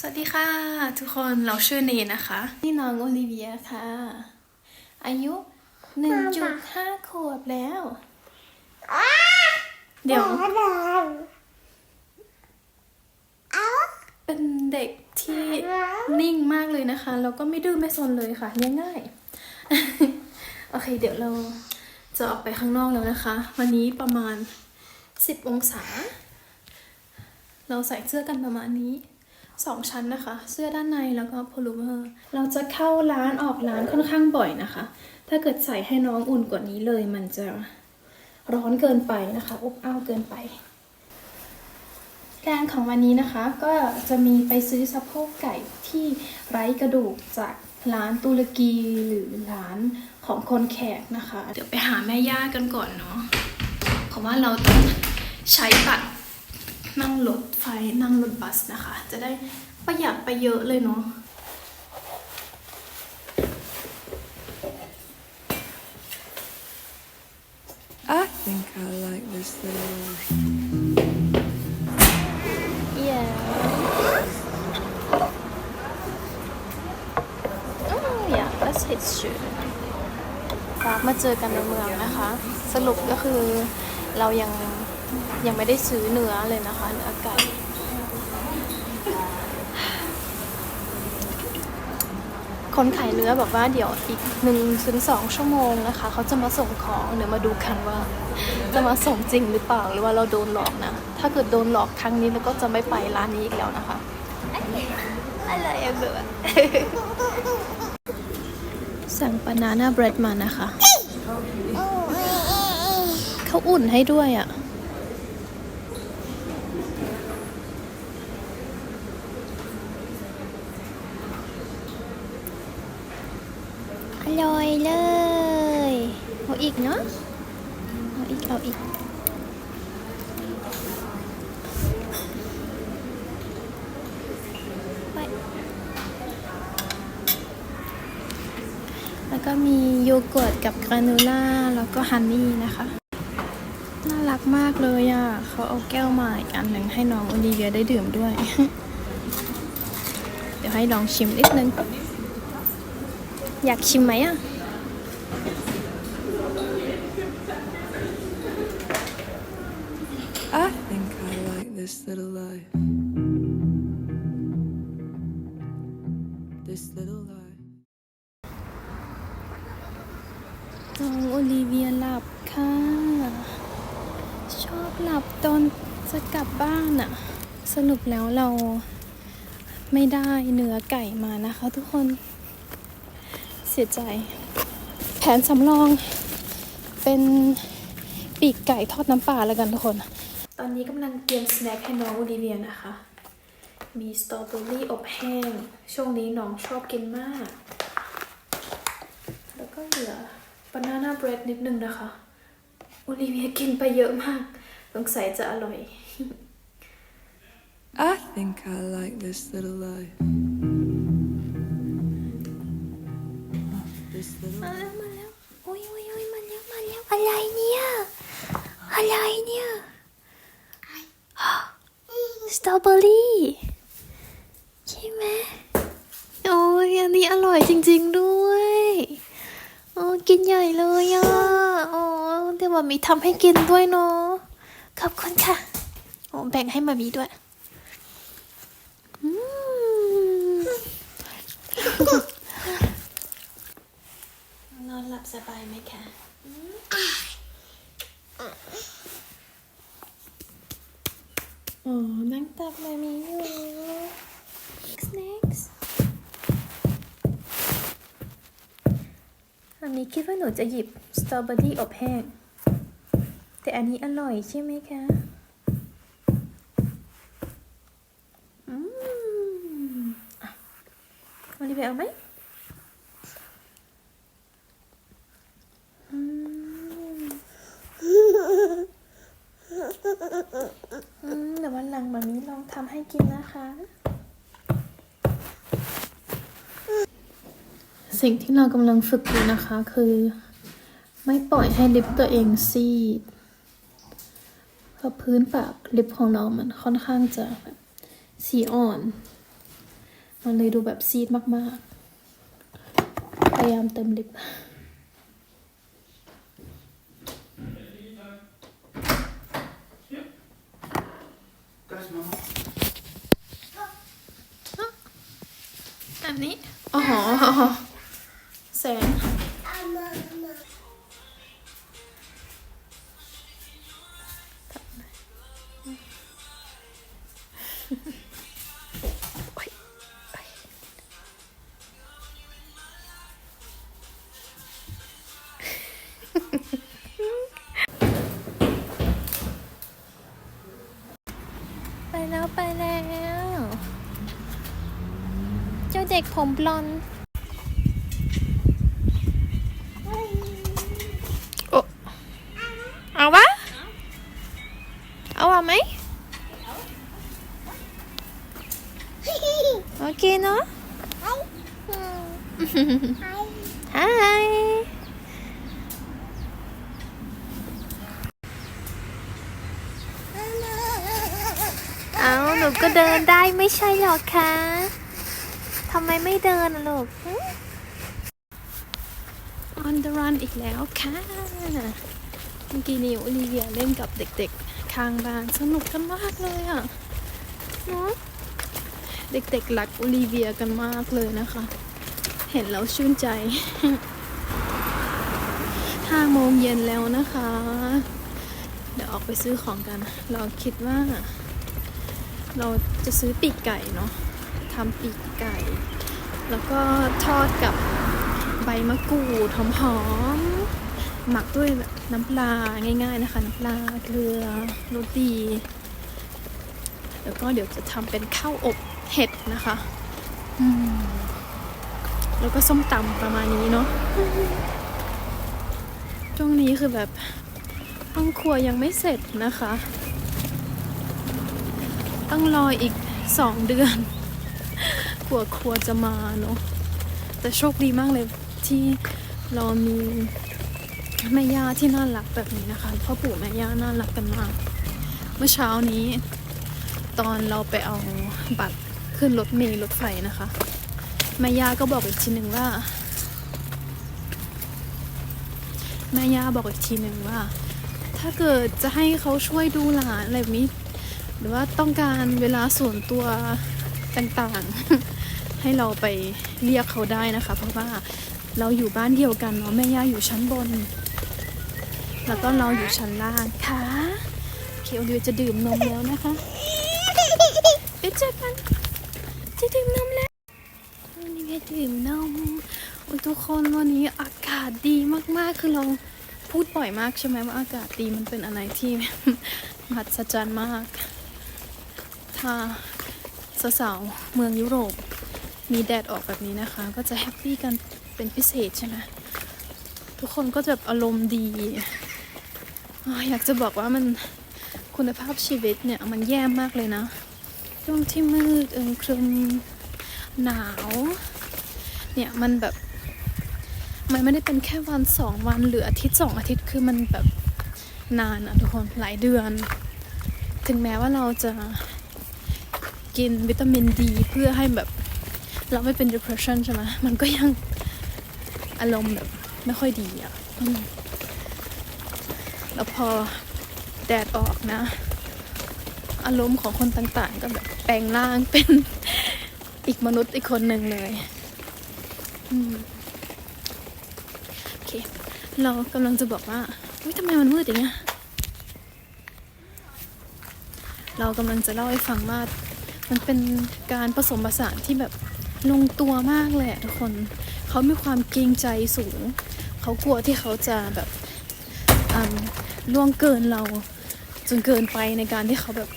สวัสดีค่ะ ทุกคนเราชื่อเนนะคะนี่น้องโอลิเวียค่ะ อายุ1.5ขวบแล้ว เดี๋ยว เป็นเด็กที่นิ่งมากเลยนะคะ แล้วก็ไม่ดื้อไม่ซนเลยค่ะเลี้ยงง่ายโอเค เดี๋ยวเราจะออกไปข้างนอกแล้วนะคะ วันนี้ประมาณ10องศา เราใส่เสื้อกันประมาณนี้ สองชั้นนะคะ เสื้อด้านในแล้วก็พลูเวอร์ เราจะเข้าร้านออกร้านค่อนข้างบ่อยนะคะ ถ้าเกิดใส่ให้น้องอุ่นกว่านี้เลยมันจะร้อนเกินไปนะคะอบอ้าวเกินไปแกงของวันนี้นะคะก็จะมีไปซื้อสะโพกไก่ที่ไร้กระดูกจากร้านตุรกีหรือร้านของคนแขกนะคะ เดี๋ยวไปหาแม่ย่ากันก่อนเนาะเพราะว่าเราต้องใช้บัตร นั่งรถไฟนั่งรถบัสนะคะ จะได้ประหยัดไปเยอะเลยเนาะ I think I like this little. Yeah. Oh yeah, that's his shoe. ฝากมาเจอกันในเมืองนะคะ สรุปก็คือเรายัง ยังไม่ได้ซื้อเนื้อเลยนะคะเนื้อไก่คนขายเนื้อบอกว่าเดี๋ยวอีกหนึ่งถึงสองชั่วโมงนะคะ เขาจะมาส่งของเดี๋ยวมาดูกันว่า จะมาส่งจริงหรือเปล่าหรือว่าเราโดนหลอกนะ ถ้าเกิดโดนหลอกครั้งนี้เราก็จะไม่ไปร้านนี้อีกแล้วนะคะอะไรอะเบื่อสั่งบานาน่าเบรดมานะคะ เขาอุ่นให้ด้วยอะ อร่อยเลยเอาอีกเนาะเอาอีกเอาอีกไปแล้วก็มีโยเกิร์ตกับกราโนล่าแล้วก็ฮันนี่นะคะ น่ารักมากเลยอะเขาเอาแก้วมาอีกอันหนึ่งให้น้องโอลิเวียได้ดื่มด้วย เดี๋ยวให้ลองชิมนิดนึง อยากชิมไหมอะ I think I like this little life. This little life. น้องโอลิเวียหลับค่ะ ชอบหลับตอนจะกลับบ้านอะสรุปแล้วเราไม่ได้เนื้อไก่มานะคะทุกคนเสียใจ แผนสำรองเป็นปีกไก่ทอดน้ำปลาแล้วกันทุกคน ตอนนี้กำลังเตรียมสแน็คให้น้องโอลิเวียนะคะ มีสตรอเบอรี่อบแห้ง ช่วงนี้น้องชอบกินมาก แล้วก็เหลือบานาน่าเบรดนิดนึงนะคะโอลิเวียกินไปเยอะมาก สงสัยจะอร่อย I think I like this little life. มาแล้วมาแล้วโอ้ยโอ้ยโอ้ยมาแล้วมาแล้วอะไรเนี่ยอะไรเนี่ยสตรอเบอรี่ใช่ไหมโอ้ยอันนี้อร่อยจริง ๆด้วยโอ้กินใหญ่เลยอะโอ้เดี๋ยวมามีทำให้กินด้วยเนาะขอบคุณค่ะโอ้แบ่งให้มามีด้วยอืม อนหลับสบายไหมคะโอ้นั่งตักแบบนี้อยู่ next อันนี้คิดว่าหนูจะหยิบสตรอเบอรี่อบแห้ง แต่อันนี้อร่อยใช่ไหมคะอืมอะวันนี้ไปเอาไหม อืมอืมเดี๋ยววันหลังมามีลองทำให้กินนะคะ สิ่งที่เรากำลังฝึกอยู่นะคะคือ ไม่ปล่อยให้ลิปตัวเองซีดเพราะพื้นปากลิปของเรามันค่อนข้างจะแบบสีอ่อน มันเลยดูแบบซีดมากๆ พยายามเติมลิป อันนี้อ๋อแสง ผมบลอนด์โอ้เอาวะเอาวะไหมโอเคเนาะฮายเอาหนูก็เดินได้ไม่ใช่หรอคะทำไมไม่เดินอะลูก On the run อีกแล้วค่ะ เมื่อกี้นี้โอลิเวียเล่นกับเด็กๆ ข้างบ้านสนุกกันมากเลยอะเนาะเด็กๆรักโอลิเวียกันมากเลยนะคะ เห็นแล้วชื่นใจห้าโมงเย็นแล้วนะคะ เดี๋ยวออกไปซื้อของกัน เราคิดว่า เราจะซื้อปีกไก่เนาะ ทำปีกไก่ แล้วก็ทอดกับใบมะกรูดหอมๆหมักด้วยแบบน้ำปลาง่าย ๆ นะคะ น้ำปลาเกลือโรตีแล้วก็เดี๋ยวจะทำเป็นข้าวอบเห็ดนะคะอืมแล้วก็ส้มตำประมาณนี้เนาะช่วงนี้คือแบบห้องครัวยังไม่เสร็จนะคะ ต้องรออีกสองเดือน กว่าครัวจะมาเนาะแต่โชคดีมากเลยที่เรามีแม่ย่าที่น่ารักแบบนี้นะคะพ่อปู่แม่ย่าน่ารักกันมาก เมื่อเช้านี้ ตอนเราไปเอาบัตรขึ้นรถเมล์รถไฟนะคะแม่ย่าก็บอกอีกทีหนึ่งว่าแม่ย่าบอกอีกทีหนึ่งว่า ถ้าเกิดจะให้เขาช่วยดูหลานอะไรแบบนี้ หรือว่าต้องการเวลาส่วนตัว ต่างๆ ให้เราไปเรียกเขาได้นะคะ เพราะว่าเราอยู่บ้านเดียวกันเนาะแม่ย่าอยู่ชั้นบน แล้วก็เราอยู่ชั้นล่างค่ะเคโอลิวจะดื่มนมแล้วนะคะไปเจอกันจะดื่มนมแล้ววันนี้จะดื่มนมโอ้ยทุกคนวันนี้อากาศดีมากๆคือเราพูดบ่อยมากใช่ไหมว่าอากาศดีมันเป็นอะไรที่มหัศจรรย์มาก ถ้า สาวๆเมืองยุโรป มีแดดออกแบบนี้นะคะ ก็จะแฮปปี้กันเป็นพิเศษใช่ไหมทุกคนก็จะแบบอารมณ์ดี อยากจะบอกว่ามันคุณภาพชีวิตเนี่ยมันแย่มากเลยนะช่วงที่มืดเอิงครึมหนาว เนี่ยมันแบบ มันไม่ได้เป็นแค่วันสองวันหรืออาทิตย์สองอาทิตย์คือมันแบบนานอะทุกคนหลายเดือน ถึงแม้ว่าเราจะ กินวิตามินดีเพื่อให้แบบเราไม่เป็น depression ใช่ไหมมันก็ยังอารมณ์แบบไม่ค่อยดีอะอืมแล้วพอแดดออกนะ อารมณ์ของคนต่างๆ ก็แบบแปลงร่างเป็นอีกมนุษย์อีกคนหนึ่งเลยโอเค เรากำลังจะบอกว่าเฮ้ยทำไมมันมืดอย่างเงี้ยเรากำลังจะเล่าให้ฟังว่า มันเป็นการผสมผสานที่แบบลงตัวมากเลยอะทุกคน เขามีความเกรงใจสูง เขากลัวที่เขาจะแบบอืมล่วงเกินเราจนเกินไปในการที่เขาแบบ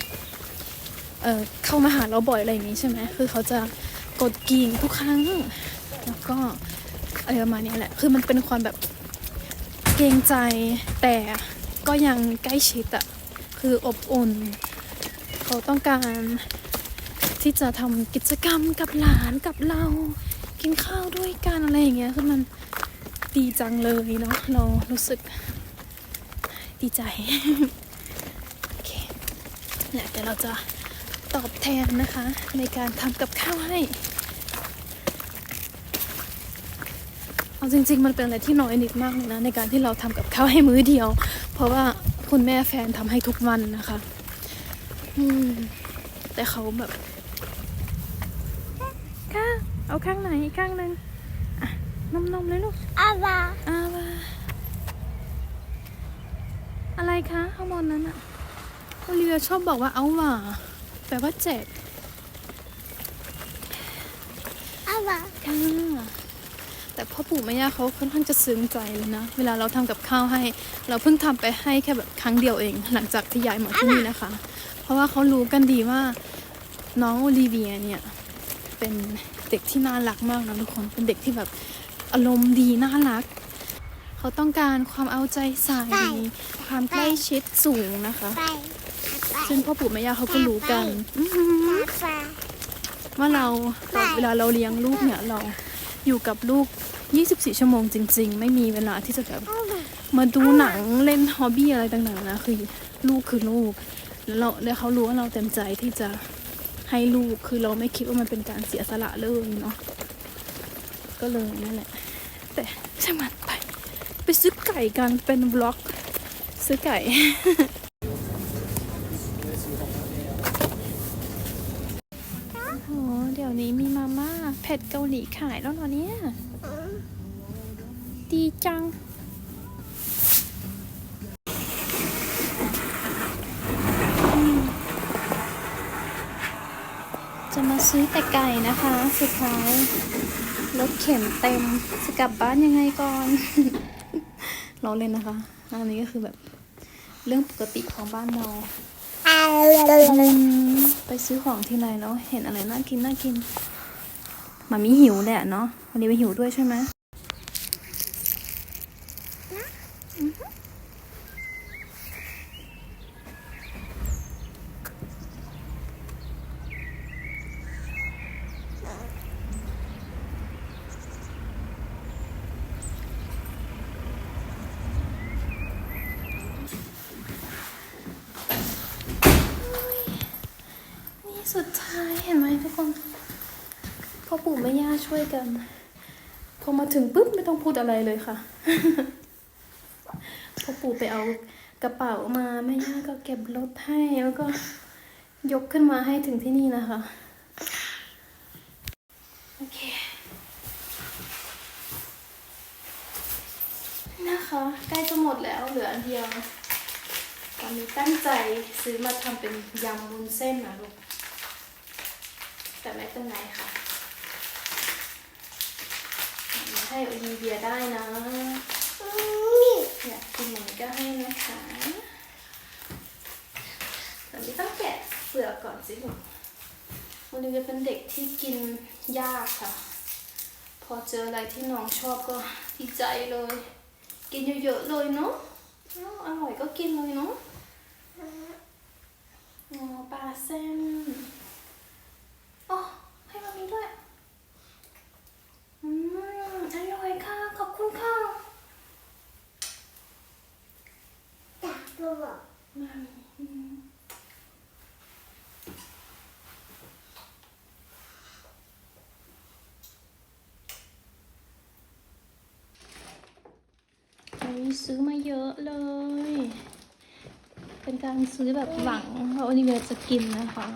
เอ่อเข้ามาหาเราบ่อยอะไรอย่างนี้ใช่ไหมคือเขาจะกดกิ่งทุกครั้ง แล้วก็อะไรประมาณนี้แหละ คือมันเป็นความแบบเกรงใจแต่ก็ยังใกล้ชิดอะคืออบอุ่น เขาต้องการ ที่จะทำกิจกรรมกับหลานกับเรา กินข้าวด้วยกันอะไรอย่างเงี้ยคือมันดีจังเลยเนาะเรารู้สึกดีใจโอเคแหละแต่เราจะตอบแทนนะคะ ในการทำกับข้าวให้ เอาจริง ๆ มันเป็นอะไรที่น้อยนิดมากเลยนะ ในการที่เราทำกับข้าวให้มื้อเดียว เพราะว่าคุณแม่แฟนทำให้ทุกวันนะคะ อืม แต่เขาแบบ เอาข้างไหนอีกข้างหนึ่งอะนมๆเลยลูก Ava. อาว่าอะไรคะข้างบนนั้นอะโอลิเวียชอบบอกว่าเอาว่าแปลว่าเจ็บ Ava. ค่ะแต่พ่อปู่แม่ย่าเขาค่อนข้างจะซึ้งใจเลยนะ เวลาเราทำกับข้าวให้ เราเพิ่งทำไปให้แค่แบบครั้งเดียวเอง หลังจากที่ย้ายมาที่นี่นะคะ เพราะว่าเขารู้กันดีว่าน้องโอลิเวียเนี่ยเป็น เด็กที่น่ารักมากนะทุกคนเป็นเด็กที่แบบอารมณ์ดีน่ารัก เขาต้องการความเอาใจใส่ใช่ความใกล้ชิดสูงนะคะ Bye. ซึ่งพ่อปู่แม่ย่าเขาก็รู้กันอื้อหือ Papa. ว่าเราเราเวลาเราเลี้ยงลูกเนี่ยเราอยู่กับลูก 24 ชั่วโมงจริง ๆ ไม่มีเวลาที่จะแบบ Ava. มาดูหนังเล่นฮอบบี้อะไรต่างๆนะคือลูกคือลูกแล้วเราแล้วเขารู้ว่าเราเต็มใจที่จะ ให้ลูกคือเราไม่คิดว่ามันเป็นการเสียสละเลยเนาะก็เลยนั่นแหละ แต่ช่างมันไป ไปซื้อไก่กันเป็นบล็อก ซื้อไก่โอ้โหเดี๋ยวนี้มีมาม่าเผ็ดเกาหลีขายแล้วเหรอเนี่ย ดีจัง จะมา ซื้อแต่ไก่นะคะ สุดท้ายรถเข็มเต็มจะกลับบ้านยังไงก่อนเราเล่นนะคะอันนี้ก็คือแบบเรื่องปกติของบ้านเราไปซื้อของที่ไรแล้วเห็นอะไรน่ากินน่ากินมามีหิวแหละเนาะวันนี้ไปหิวด้วยใช่ไหมอือฮึนี่สุดท้ายเห็นไหมทุกคนพ่อปู่แม่ย่าช่วย กัน พอมาถึงปุ๊บไม่ต้องพูดอะไรเลยค่ะ พอปู่ไปเอากระเป๋ามาแม่ย่าก็เก็บรถให้แล้วก็ยกขึ้นมาให้ถึงที่นี่นะคะ โอเค นะคะ ใกล้จะหมดแล้วเหลืออันเดียวตอนนี้ตั้งใจซื้อมาทำเป็นยำวุ้นเส้นนะลูก แต่ไม่เป็นไรค่ะมา ให้โอลิเวียได้นะอยากกินหมือนก็ให้นะคะแต่ไม่ต้องแกะเปลือกก่อนสิลูกโอลิเวียเป็นเด็กที่กินยากค่ะ พอเจออะไรที่น้องชอบก็ดีใจเลย กินเยอะๆเลยเนาะอร่อยก็กินเลยเนาะปลาเส้นอ๋อให้มามีด้วย อืมอร่อยค่ะ ขอบคุณค่ะ มามีอืมอันนี้ซื้อมาเยอะเลย เป็นการซื้อแบบหวังว่าโอลิเวียจะกินนะคะ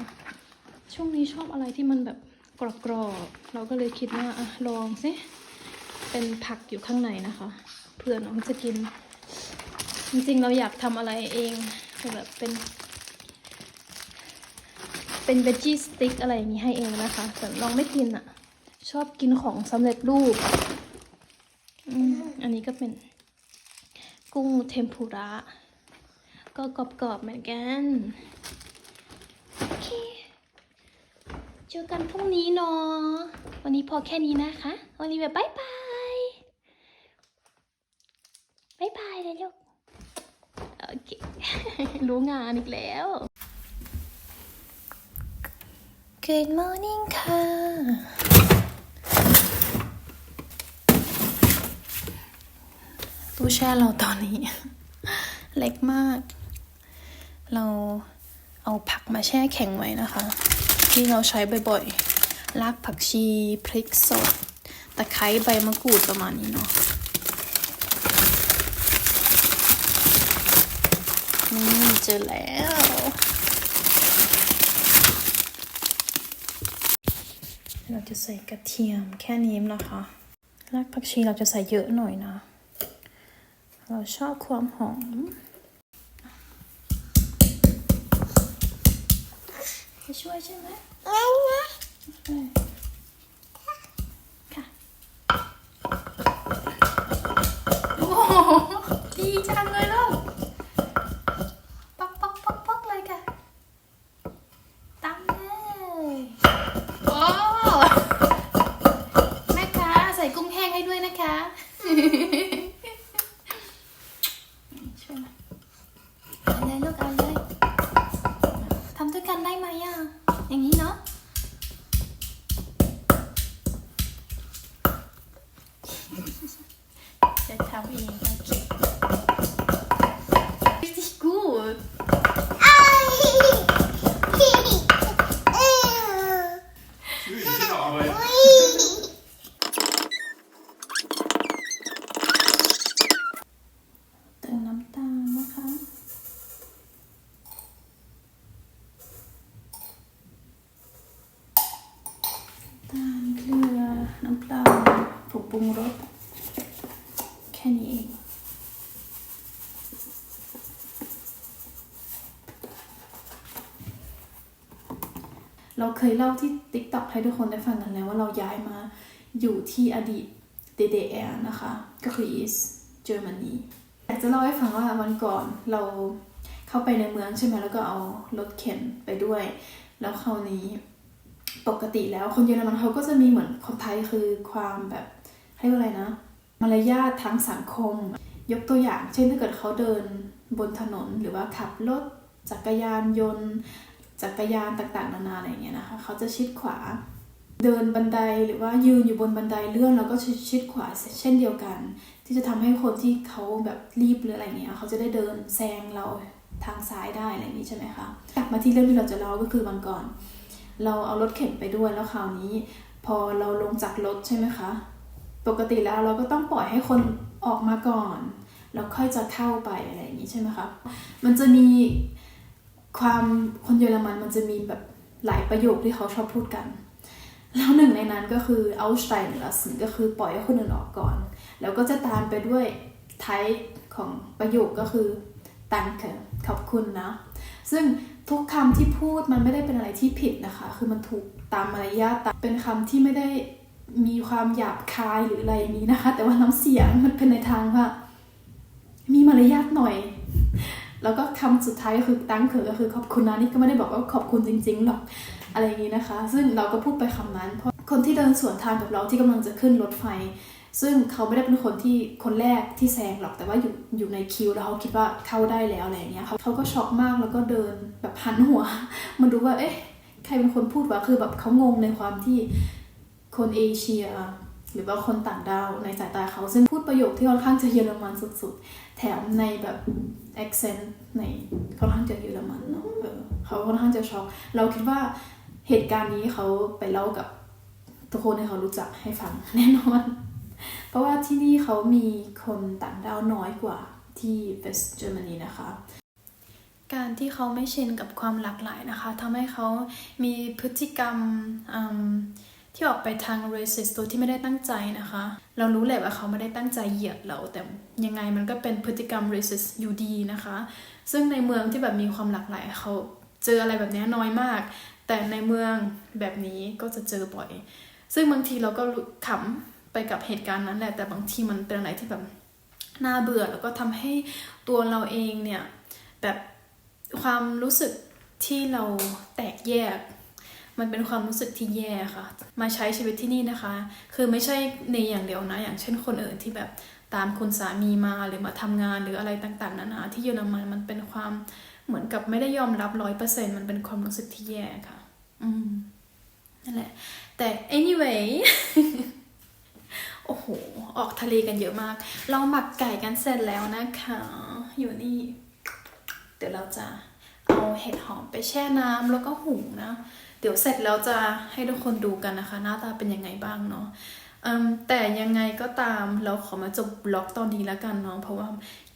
ช่วงนี้ชอบอะไรที่มันแบบกรอบๆ เราก็เลยคิดว่าอะลองสิ เป็นผักอยู่ข้างในนะคะเพื่อน้องจะกิน จริงๆเราอยากทำอะไรเองแบบเป็น เป็นเวจี้สติ๊กอะไรอย่างนี้ให้เองนะคะแต่น้องไม่กินอะ ชอบกินของสำเร็จรูปอันนี้ก็เป็นกุ้งเทมปุระ ก็กรอบๆเหมือนกันโอเคเจอกันพรุ่งนี้เนาะวันนี้พอแค่นี้นะคะ วันนี้แบบบายบายบายบายเลยลูก อเค รู้งานอีกแล้ว Good morning ค่ะ ตู้แช่เราตอนนี้ เล็กมาก เราเอาผักมาแช่แข็งไว้นะคะ ที่เราใช้บ่อยๆ รากผักชี พริกสด ตะไคร้ใบมะกรูดประมาณนี้เนาะ นี่เจอแล้ว เราจะใส่กระเทียมแค่นี้นะคะ รากผักชีเราจะใส่เยอะหน่อยนะ เราชอบความหอมจะช่วยใช่ไหมค่ะโอ้โหดีจังเลยลูกป๊อกป๊อกป๊อกป๊อกเลยค่ะตามเลยโอ้แม่ค้าใส่กุ้งแห้งให้ด้วยนะคะช่วยหน่อยเอาเลยลูกเอาเลยทำด้วยกัน ได้ไหมอะ อย่างนี้เนาะจะ เราเคยเล่าที่ TikTok ให้ทุกคนได้ฟังกันแล้วว่าเราย้ายมาอยู่ที่อดีต DDR นะคะ ก็คือ East Germany อยากจะเล่าให้ฟังว่าวันก่อนเราเข้าไปในเมืองใช่ไหมแล้วก็เอารถเข็นไปด้วย แล้วคราวนี้ปกติแล้วคนเยอรมันเขาก็จะมีเหมือนคนไทยคือความแบบให้ว่าอะไรนะ มารยาททางสังคม ยกตัวอย่าง เช่นถ้าเกิดเขาเดินบนถนนหรือว่าขับรถจักรยานยนต์ จักรยานต่างๆ นานาอะไรเงี้ยนะคะเขาจะชิดขวา เดินบันไดหรือว่ายืนอยู่บนบันไดเลื่อนแล้วก็ชิดชดขวาเช่นเดียวกัน ที่จะทำให้คนที่เขาแบบรีบหรืออะไรเงี้ยเขาจะได้เดินแซงเราทางซ้ายได้อะไรอย่างนี้ใช่ไหมคะกลับมาที่เรื่องที่เราจะเล่าก็คือวันก่อน เราเอารถเข็นไปด้วยแล้วคราวนี้ พอเราลงจากรถใช่ไหมคะ ปกติแล้วเราก็ต้องปล่อยให้คนออกมาก่อน แล้วค่อยจะเข้าไปอะไรอย่างนี้ใช่ไหมคะ มันจะมี ความคนเยอรมันมันจะมีแบบหลายประโยคที่เขาชอบพูดกัน แล้วหนึ่งในนั้นก็คือ aussteigen lassen ก็คือปล่อยให้คนอื่นออกก่อน แล้วก็จะตามไปด้วยท้ายของประโยคก็คือ danke ขอบคุณนะ ซึ่งทุกคำที่พูดมันไม่ได้เป็นอะไรที่ผิดนะคะ คือมันถูกตามมารยาทเป็นคำที่ไม่ได้มีความหยาบคายหรืออะไรนี้นะคะ แต่ว่าน้ำเสียงมันเป็นในทางว่า มีมารยาทหน่อย แล้วก็คำสุดท้ายก็คือตั้งเคือก็คือขอบคุณนะนี่ก็ไม่ได้บอกว่าขอบคุณจริงๆหรอกอะไรอย่างนี้นะคะ ซึ่งเราก็พูดไปคำนั้น เพราะคนที่เดินสวนทางกับเราที่กำลังจะขึ้นรถไฟ ซึ่งเขาไม่ได้เป็นคนที่คนแรกที่แซงหรอกแต่ว่าอยู่อยู่ในคิวแล้วเขาคิดว่าเข้าได้แล้วอะไรอย่างเงี้ยเขาเขาก็ช็อกมากแล้วก็เดินแบบหันหัวมาดูว่าเอ๊ะใครเป็นคนพูดวะคือแบบเขางงในความที่คนเอเชีย หรือว่าคนต่างดาวในสายตาเขา ซึ่งพูดประโยคที่ค่อนข้างจะเยอรมันสุดๆ แถมในแบบ accent ในค่อนข้างจะเยอรมันเนาะเขาค่อนข้างจะช็อกเราคิดว่าเหตุการณ์นี้เขาไปเล่ากับทุกคนที่เขารู้จักให้ฟังแน่นอน เพราะว่าที่นี่เขามีคนต่างดาวน้อยกว่าที่เวสต์เยอรมนีนะคะ การที่เขาไม่เชนกับความหลากหลายนะคะทำให้เขามีพฤติกรรมอืม ที่ออกไปทาง racist โดยที่ไม่ได้ตั้งใจนะคะ เรารู้แหละว่าเขาไม่ได้ตั้งใจเหยียดเรา แต่ยังไงมันก็เป็นพฤติกรรม racist อยู่ดีนะคะ ซึ่งในเมืองที่แบบมีความหลากหลายเขาเจออะไรแบบนี้น้อยมาก แต่ในเมืองแบบนี้ก็จะเจอบ่อย ซึ่งบางทีเราก็ขำไปกับเหตุการณ์นั้นแหละ แต่บางทีมันเป็นอะไรที่แบบน่าเบื่อแล้วก็ทำให้ตัวเราเองเนี่ยแบบความรู้สึกที่เราแตกแยก มันเป็นความรู้สึกที่แย่ค่ะ มาใช้ชีวิตที่นี่นะคะ คือไม่ใช่ในอย่างเดียวนะ อย่างเช่นคนอื่นที่แบบตามคุณสามีมาหรือมาทำงานหรืออะไรต่างๆนานาที่เยอรมันมันเป็นความเหมือนกับไม่ได้ยอมรับร้อยเปอร์เซ็นมันเป็นความรู้สึกที่แย่ค่ะ อืมนั่นแหละ แต่ anyway โอ้โห ออกทะเลกันเยอะมาก เราหมักไก่กันเสร็จแล้วนะคะ อยู่นี่ เดี๋ยวเราจะ เอาเห็ดหอมไปแช่น้ำแล้วก็หุงนะ เดี๋ยวเสร็จแล้วจะให้ทุกคนดูกันนะคะ หน้าตาเป็นยังไงบ้างเนาะแต่ยังไงก็ตามเราขอมาจบบล็อกตอนนี้แล้วกันเนาะเพราะว่า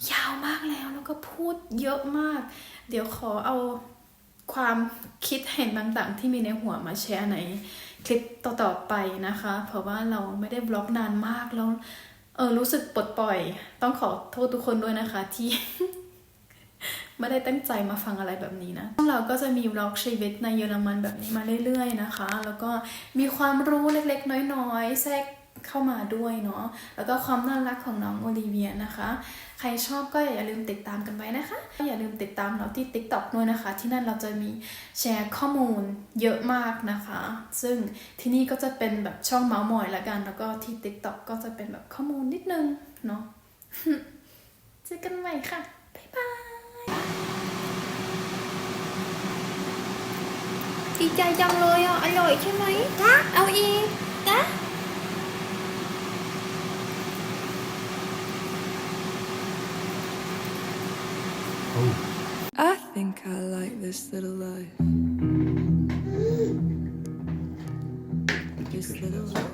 ยาวมากแล้วแล้วก็พูดเยอะมาก เดี๋ยวขอเอาความคิดเห็นต่างๆ ที่มีในหัวมาแชร์ในคลิปต่อๆไปนะคะ เพราะว่าเราไม่ได้บล็อกนานมากแล้วเออรู้สึกปลดปล่อย ต้องขอโทษทุกคนด้วยนะคะที่ ไม่ได้ตั้งใจมาฟังอะไรแบบนี้นะช่องเราก็จะมีบล็อกชีวิตในเยอรมันแบบนี้มาเรื่อยๆนะคะ แล้วก็มีความรู้เล็กๆ น้อยๆ แทรกเข้ามาด้วยเนาะ แล้วก็ความน่ารักของน้องโอลิเวียนะคะ ใครชอบก็อย่าลืมติดตามกันไว้นะคะ อย่าลืมติดตามเราที่ TikTok ด้วยนะคะ ที่นั่นเราจะมีแชร์ข้อมูลเยอะมากนะคะ ซึ่งที่นี่ก็จะเป็นแบบช่องเมาส์มอยละกัน แล้วก็ที่ TikTok ก็จะเป็นแบบข้อมูลนิดนึงเนาะ เจอกันใหม่ค่ะ บ๊ายบาย ดีใจจังเลยอะอร่อยใช่ไหมเอาอีกนะ I think I like this little life. This little life.